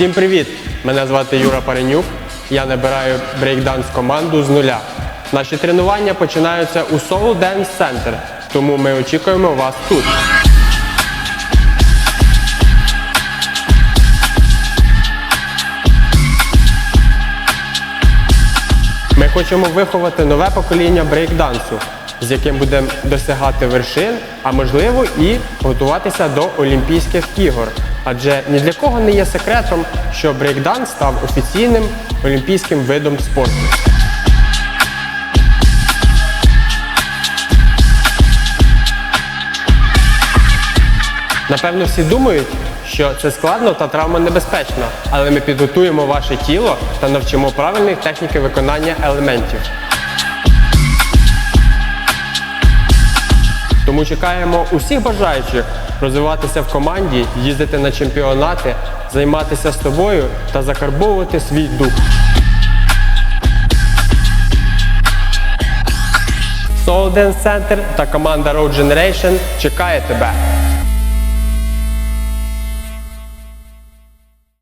Усім привіт! Мене звати Юра Паренюк. Я набираю брейкданс команду з нуля. Наші тренування починаються у Soul Dance Center, тому ми очікуємо вас тут. Ми хочемо виховати нове покоління брейкдансу, з яким будемо досягати вершин, а можливо і готуватися до Олімпійських ігор. Адже ні для кого не є секретом, що брейкданс став офіційним олімпійським видом спорту. Напевно, всі думають, що це складно та травмонебезпечно, але ми підготуємо ваше тіло та навчимо правильних техніки виконання елементів. Тому чекаємо усіх бажаючих розвиватися в команді, їздити на чемпіонати, займатися з тобою та закарбовувати свій дух. Soul Dance Center та команда Road Generation чекає тебе.